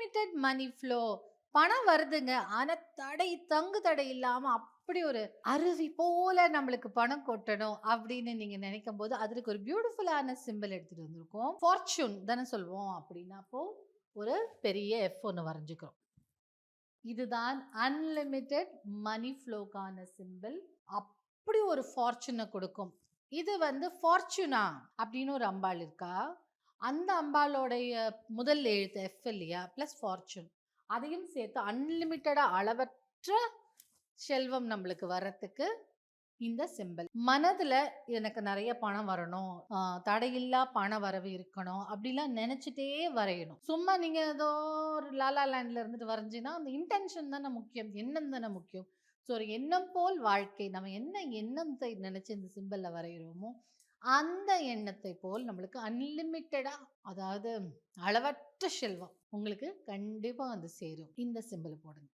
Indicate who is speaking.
Speaker 1: Unlimited மணி flow பணம் வருதுங்க. ஆனா தடை தங்கு தடை இல்லாம அப்படி ஒரு அருவி போல நம்மளுக்கு பணம் கொட்டணும் அப்படின்னு நீங்க நினைக்கும் போது அதுக்கு ஒரு பியூட்டிஃபுல்லான சிம்பிள் எடுத்துட்டு வந்திருக்கோம். ஃபார்ச்சூன் தானே சொல்லுவோம் அப்படின்னா அப்போ ஒரு பெரிய எஃப் ஒன்று வரைஞ்சுக்கிறோம். இதுதான் அன்லிமிட்டெட் மணி ஃப்ளோக்கான சிம்பிள் அப்படி ஒரு ஃபார்ச்சூனை கொடுக்கும். இது வந்து ஃபார்ச்சுனா அப்படின்னு ஒரு அம்பாள் இருக்கா? அந்த அம்பாளோடைய முதல் எழுத்து எஃப் இல்லையா? ப்ளஸ் ஃபார்ச்சூன் அதையும் சேர்த்து அன்லிமிட்டடாக அளவற்ற செல்வம் நம்மளுக்கு வர்றதுக்கு இந்த சிம்பிள் மனதில் எனக்கு நிறைய பணம் வரணும். தடையில்லா பண வரவு இருக்கணும். அப்படிலாம் நினச்சிட்டே வரையணும். சும்மா நீங்கள் ஏதோ ஒரு லாலா லேண்டில் இருந்துட்டு வரைஞ்சின்னா அந்த இன்டென்ஷன் தானே முக்கியம். எண்ணம் தானே முக்கியம். ஸோ ஒரு எண்ணம் போல் வாழ்க்கை. நம்ம என்ன எண்ணத்தை நினச்சி இந்த சிம்பிளில் வரைகிறோமோ அந்த எண்ணத்தை போல் நம்மளுக்கு அன்லிமிட்டடாக அதாவது அளவற்ற செல்வம் உங்களுக்கு கண்டிப்பாக வந்து சேரும். இந்த சிம்பிள் போடுங்க.